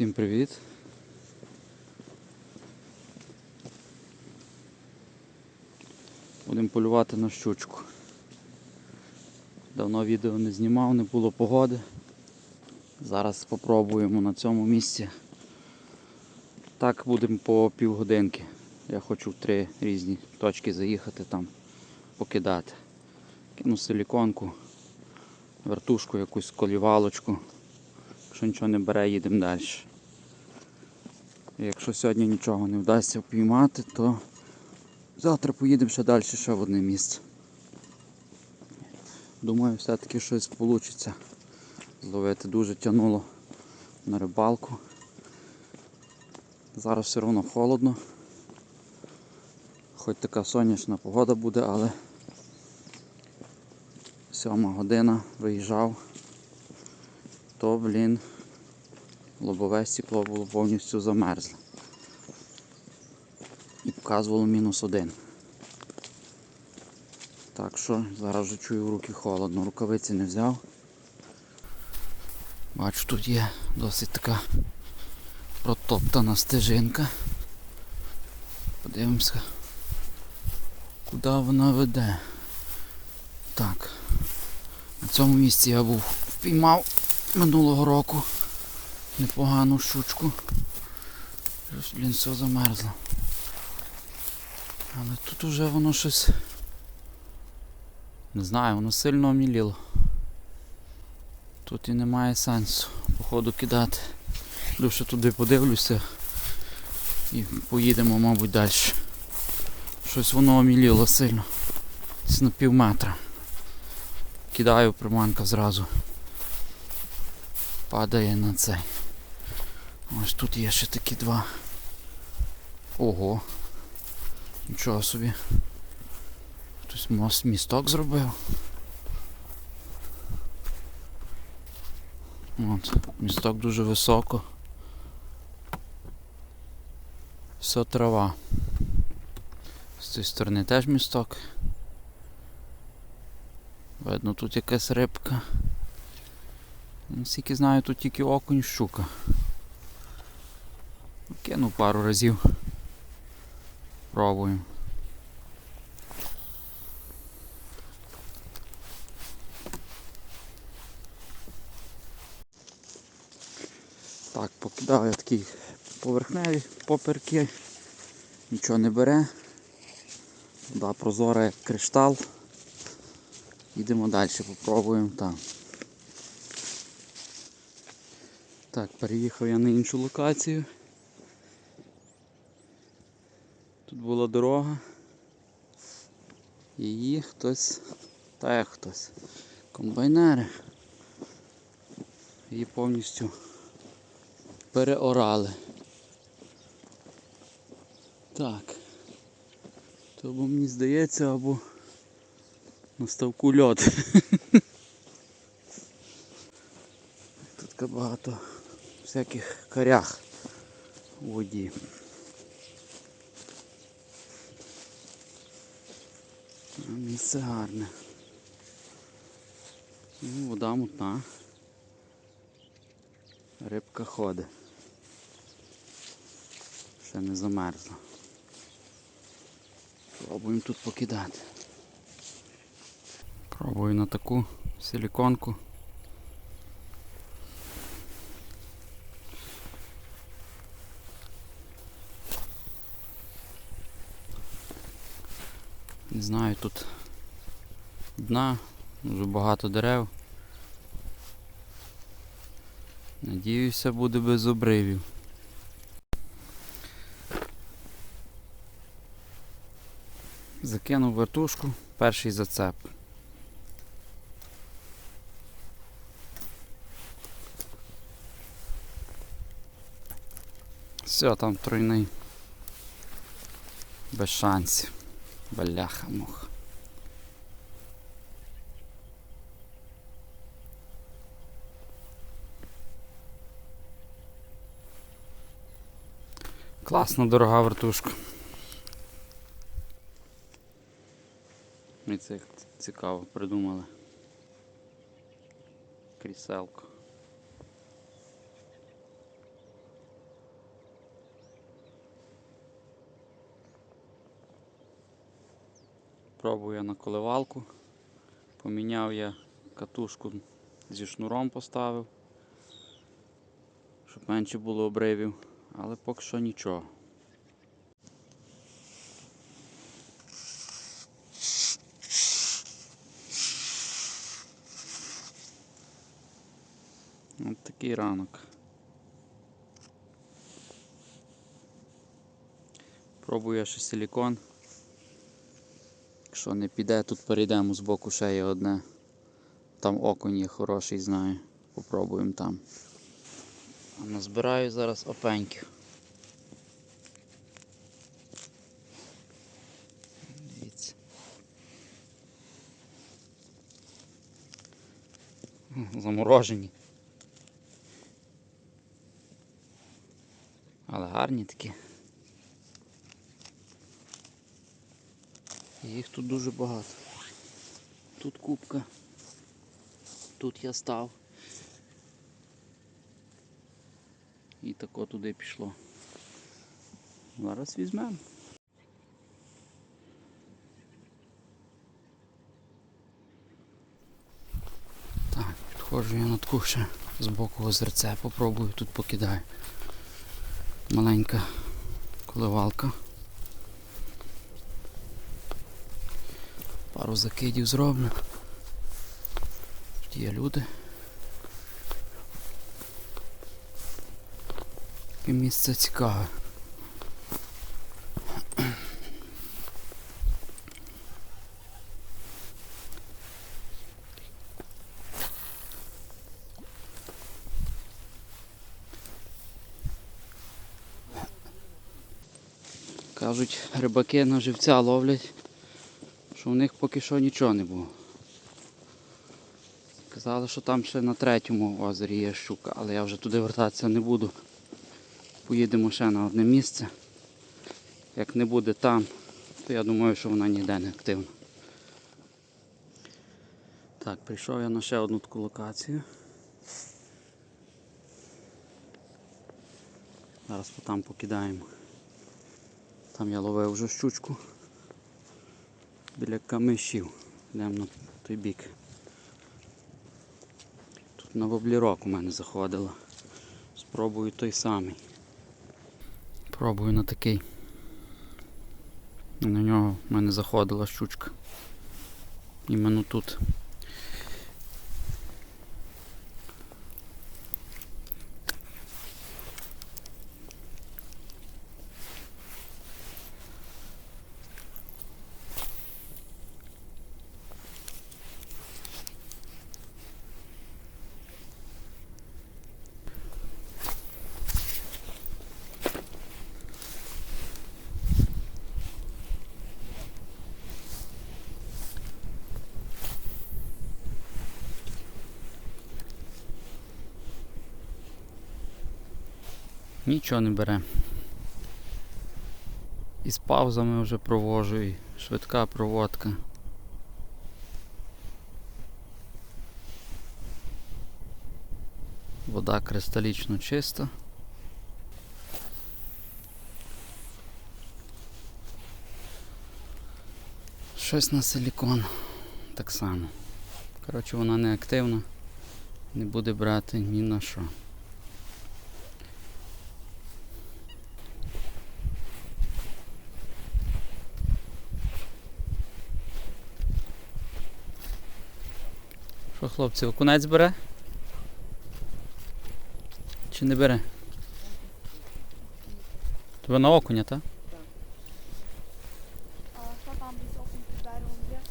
Всім привіт! Будемо полювати на щучку. Давно відео не знімав, не було погоди. Зараз спробуємо на цьому місці. Так будемо по півгодинки. Я хочу в три різні точки заїхати там, покидати. Кину силіконку, вертушку, якусь колівалочку. Якщо нічого не бере, їдемо далі. Якщо сьогодні нічого не вдасться впіймати, то завтра поїдемо ще далі ще в одне місце. Думаю, все-таки щось вийде. Зловити дуже тянуло на рибалку. Зараз все одно холодно. Хоч така сонячна погода буде, але сьома година виїжджав, то, блін, лобове стекло було повністю замерзле. І показувало мінус один. Так що зараз вже чую руки холодно, рукавиці не взяв. Бачу, тут є досить така протоптана стежинка. Подивимося, куди вона веде. Так. На цьому місці я був впіймав минулого року непогану щучку. Блін, все замерзло. Але тут уже воно щось. Не знаю, воно сильно оміліло. Тут і немає сенсу, походу кидати. Дуже туди подивлюся і поїдемо, мабуть, далі. Щось воно оміліло сильно. Десь на пів метра. Кидаю приманка зразу. Падає на цей. Ось тут є ще такі два. Ого. Нічого собі. Хтось мост місток зробив. От, місток дуже високо. Все трава. З цієї сторони теж місток. Видно, тут якась рибка. Наскільки знаю, тут тільки окунь щука. Кинув пару разів. Пробуємо. Так, покидав я такі поверхневі поперки, нічого не бере. Вода прозора як криштал. Йдемо далі, попробуємо там. Так, переїхав я на іншу локацію. Тут була дорога. Її хтось, та як хтось, комбайнери. Її повністю переорали. Так. То або мені здається, або на ставку льот. Тут багато всяких корях у воді. Місце гарне. Ну, вода мутна. Рибка ходить. Ще не замерзла. Пробуємо тут покидати. Пробую на таку силіконку. Не знаю, тут дна, дуже багато дерев. Надіюся, буде без обривів. Закинув вертушку, перший зацеп. Все, там тройний. Без шансів. Бляха муха. Класна дорога вертушка. Мені це цікаво придумали. Кріселко. Пробую я на коливалку. Поміняв я катушку зі шнуром поставив, щоб менше було обривів, але поки що нічого. От такий ранок. Пробую я ще силікон. Якщо не піде, тут перейдемо з боку ще є одне. Там окунь є хороший, знаю. Попробуємо там. А назбираю зараз опеньків. Дивіться. Заморожені. Але гарні такі. Їх тут дуже багато. Тут кубка. Тут я став. І тако туди пішло. Зараз візьмемо. Так, підходжу я на таку ще з боку озерця, попробую тут покидаю. Маленька коливалка. Пару закидів зроблю. Тут є люди. Таке місце цікаве. Кажуть, рибаки на живця ловлять, що в них поки що нічого не було. Казали, що там ще на третьому озері є щука, але я вже туди вертатися не буду. Поїдемо ще на одне місце. Як не буде там, то я думаю, що вона ніде не активна. Так, прийшов я на ще одну таку локацію. Зараз там покидаємо. Там я ловив вже щучку біля камишів. Йдемо на той бік. Тут на воблірок у мене заходило. Спробую той самий. Пробую на такий. На нього в мене заходила щучка. Іменно тут. Нічого не бере. І з паузами вже провожу, і швидка проводка. Вода кристалічно чиста. Щось на силікон так само. Коротше, вона не активна, не буде брати ні на що. Що, хлопці, окунець бере? Чи не бере? Ви на окуня, так? А що там десь окунь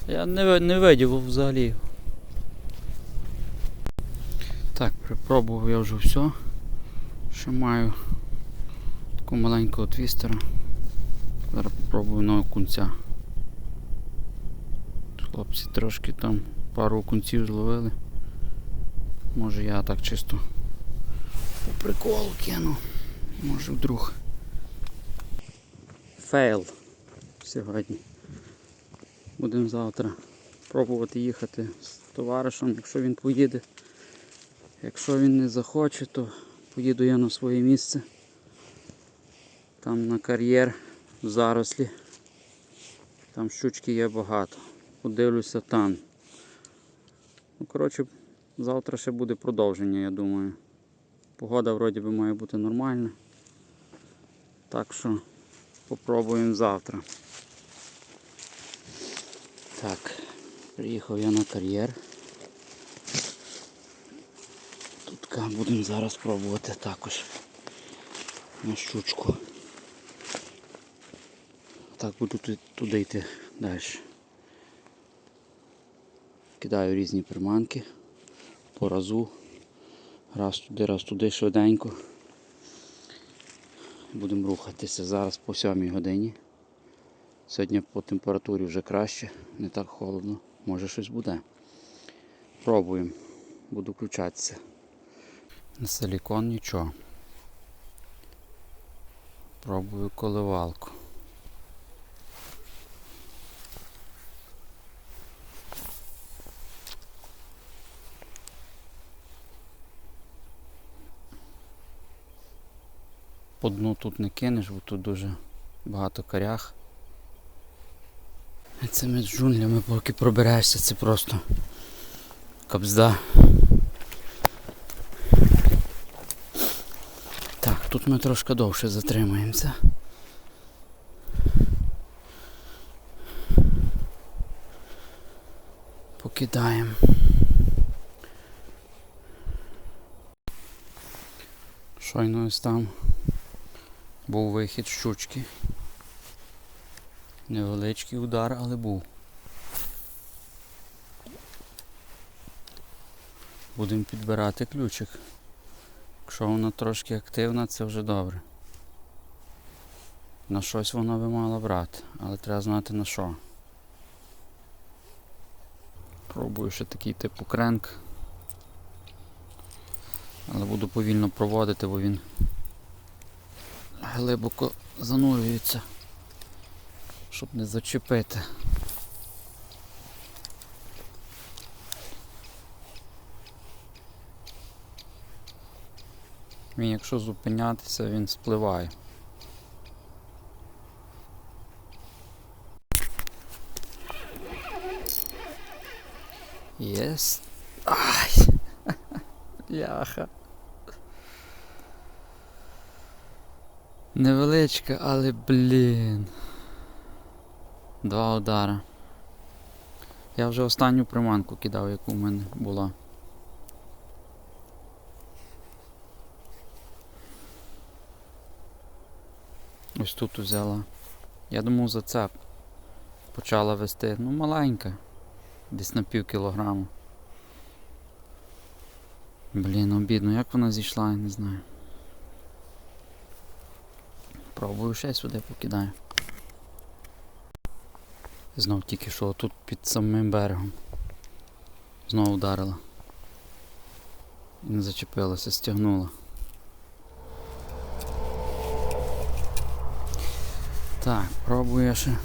під? Я не, не видів взагалі. Так, припробував я вже все. Ще маю таку маленького твістера. Зараз попробую на окунця. Хлопці трошки там пару окунців зловили. Може я так чисто по приколу кину. Може вдруг. Фейл сьогодні. Будемо завтра пробувати їхати з товаришем, якщо він поїде. Якщо він не захоче, то поїду я на своє місце. Там на кар'єр в зарослі. Там щучки є багато. Подивлюся там. Ну, коротше, завтра ще буде продовження, я думаю. Погода вроді би має бути нормальна. Так що попробуємо завтра. Так, приїхав я на кар'єр. Тут будемо зараз пробувати також на щучку. Так, буду туди йти далі. Кидаю різні приманки по разу. Раз туди, раз туди швиденько. Будемо рухатися зараз по 7 годині. Сьогодні по температурі вже краще, не так холодно, може щось буде. Пробуємо. Буду включатися. На силікон нічого. Пробую коливалку. По дну тут не кинеш, бо тут дуже багато корях. Цими джунглями поки проберешся, це просто кабзда. Так, тут ми трошки довше затримаємося. Покидаємо. Щойно ось там був вихід щучки. Невеличкий удар, але був. Будемо підбирати ключик. Якщо вона трошки активна, це вже добре. На щось вона би мала брати, але треба знати на що. Пробую ще такий типу кренк. Але буду повільно проводити, бо він глибоко занурюється, щоб не зачепити. Він якщо зупинятися, він спливає. Єс. Ай! Яха. Невеличка, але блін. Два удара. Я вже останню приманку кидав, яку в мене була. Ось тут взяла. Я думав зацеп. Почала вести. Ну маленька. Десь на пів кілограму. Блін, обідно, як вона зійшла, я не знаю. Пробую ще сюди покидаю. Знов тільки що тут під самим берегом. Знову вдарила. І не зачепилася, стягнула. Так, пробую я ще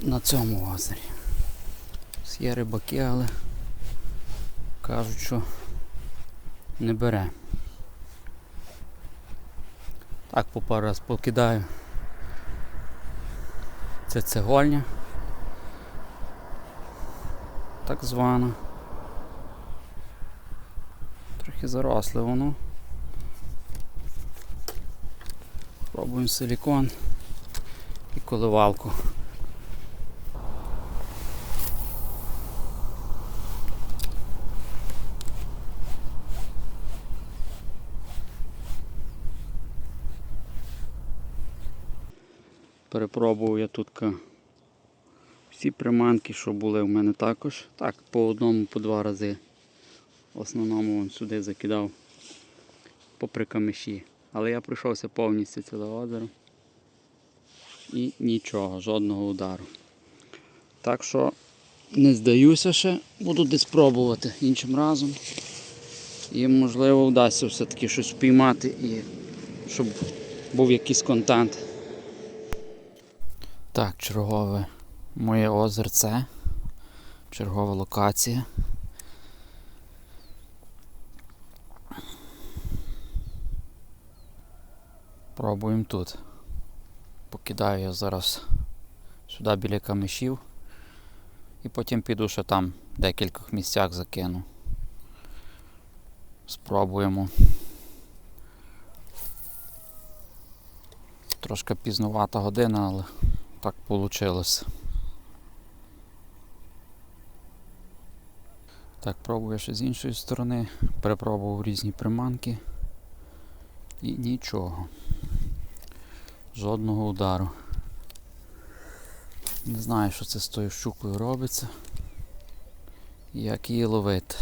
на цьому озері. Є рибаки, але кажуть, що не бере. Так по пару раз покидаю. Це цегольня. Так звана. Трохи заросле воно. Пробуємо силікон і коливалку. Перепробував я тут всі приманки, що були в мене також. Так, по одному, по два рази. В основному вон сюди закидав попри камиші. Але я пройшовся повністю ціле озеро. І нічого, жодного удару. Так що не здаюся ще, буду десь пробувати іншим разом. І можливо вдасться все-таки щось впіймати і щоб був якийсь контент. Так, чергове моє озерце. Чергова локація. Пробуємо тут. Покидаю я зараз сюди біля камишів. І потім піду ще там в декількох місцях закину. Спробуємо. Трошки пізнувата година, але так вийшло. Так, пробую ще з іншої сторони. Перепробував різні приманки. І нічого. Жодного удару. Не знаю, що це з тою щукою робиться. Як її ловити.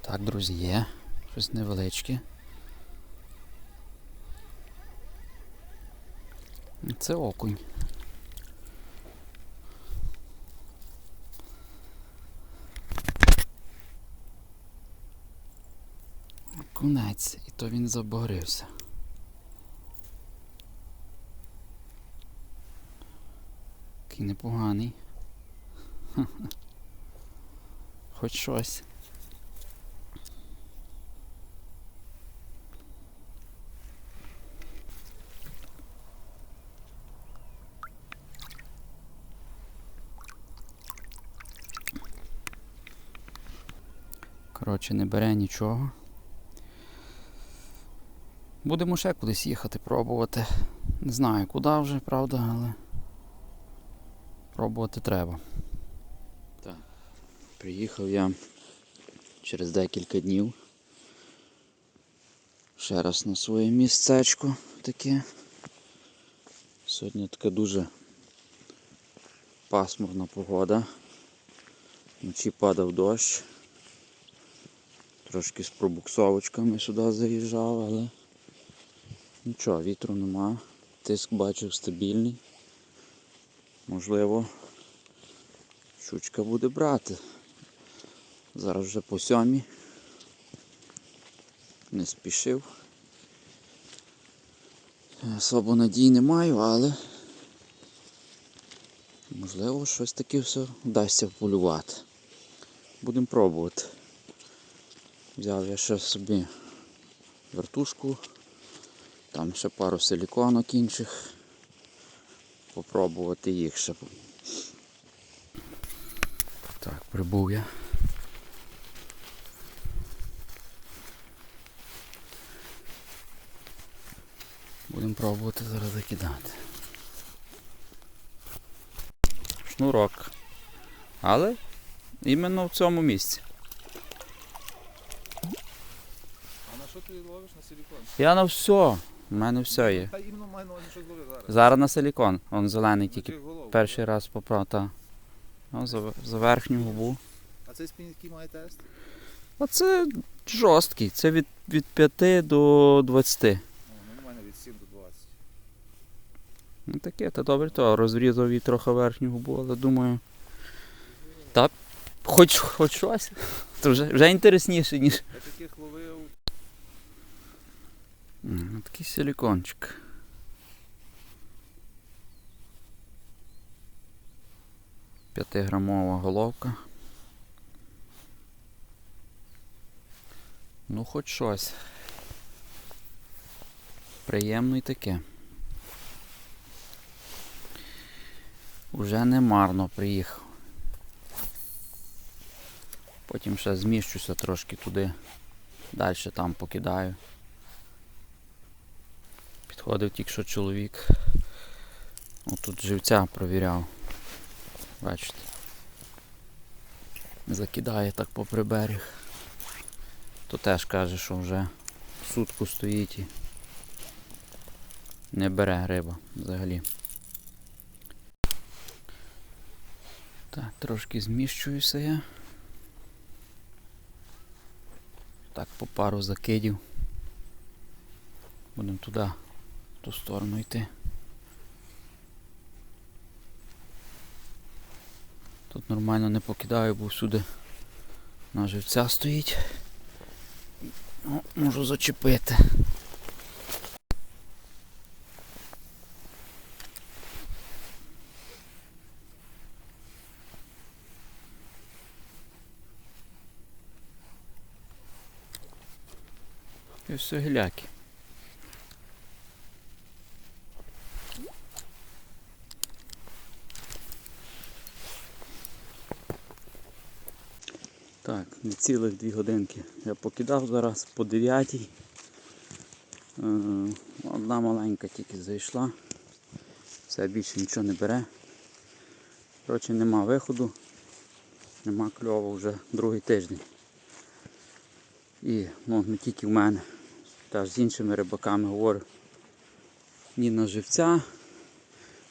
Так, друзі, є. Щось невеличке. Це окунь. Окунець, і то він заборився. Такий непоганий. Ха-ха. Хоч щось. Коротше, не бере нічого. Будемо ще кудись їхати, пробувати. Не знаю куди вже, правда, але пробувати треба. Так. Приїхав я через декілька днів. Ще раз на своє місцечко таке. Сьогодні така дуже пасмурна погода. Вночі падав дощ. Трошки з пробуксовочками сюди заїжджав, але нічого, вітру нема. Тиск бачив стабільний. Можливо, щучка буде брати. Зараз вже по сьомій. Не спішив. Особо надій не маю, але можливо щось таке все вдасться вполювати. Будемо пробувати. Взяв я ще собі вертушку, там ще пару силіконок інших. Попробувати їх ще. Так, прибув я. Будемо пробувати зараз закидати. Шнурок. Але іменно в цьому місці. А на що ти ловиш на силікон? Я на все. У мене все є. Та іменно має на увазі, що зловив зараз. Зараз на силікон. Он зелений тільки перший раз попав. Та. Ну, за, за верхню губу. А цей спінінг який має тест? Оце жорсткий. Це від, від 5 до 20. О, ну мене від 7 до 20. Ну таке, та добре, то розрізав їй трохи верхню губу, але думаю. Та хоч, хоч щось. То вже, вже інтересніше, ніж. Я таких Такий силікончик. П'ятиграмова головка. Ну, хоч щось. Приємно і таке. Уже не марно приїхав. Потім ще зміщуся трошки туди. Далі там покидаю. Підходив тільки що чоловік. Отут живця провіряв. Бачите. Закидає так попри берег. То теж каже, що вже сутку стоїть і не бере риба взагалі. Так, трошки зміщуюся я. Так, по пару закидів. Будемо туди, ту сторону йти. Тут нормально не покидаю, бо всюди на живця стоїть. Ну, можу зачепити. І все гіляки. Так, не цілих дві годинки. Я покидав зараз по 9. Е, Одна маленька тільки зайшла. Все більше нічого не бере. Коротше, нема виходу. Нема кльову вже другий тиждень. І ну, не тільки в мене. Теж з іншими рибаками говорю. Ні на живця,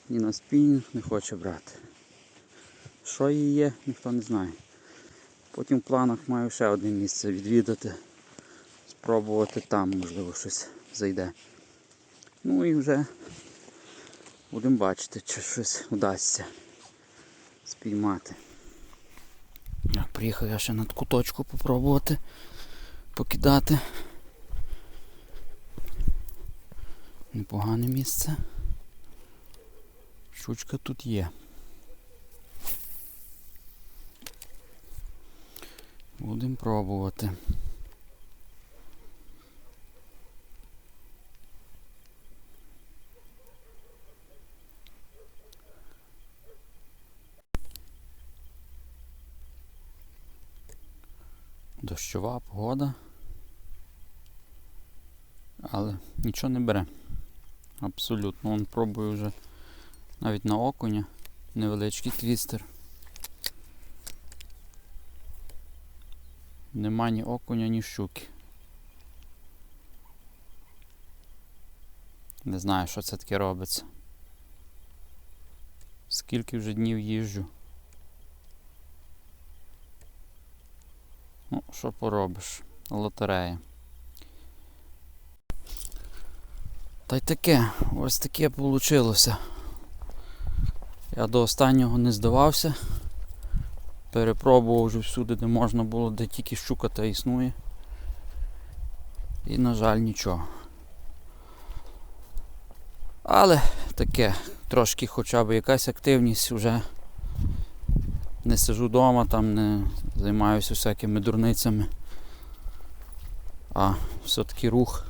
ні на спінінг не хоче брати. Що її є, ніхто не знає. Потім в планах маю ще одне місце відвідати, спробувати там, можливо, щось зайде. Ну і вже будемо бачити, чи щось вдасться спіймати. Приїхав я ще на таку точку попробувати покидати. Непогане місце. Щучка тут є. Будемо пробувати. Дощова погода. Але нічого не бере. Абсолютно. Вон пробую вже навіть на окуня. Невеличкий твістер. Нема ні окуня, ні щуки. Не знаю, що це таке робиться. Скільки вже днів їжджу. Ну, що поробиш? Лотерея. Та й таке, ось таке вийшло. Я до останнього не здавався. Перепробував вже всюди, де можна було, де тільки щука та існує. І, на жаль, нічого. Але таке, трошки хоча б якась активність вже не сижу вдома, там не займаюся всякими дурницями. А все-таки рух.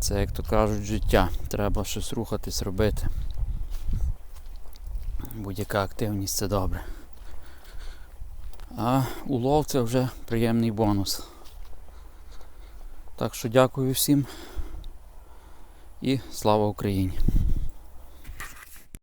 Це, як то кажуть, життя. Треба щось рухатись, робити. Будь-яка активність це добре. А улов це вже приємний бонус. Так що дякую всім і слава Україні!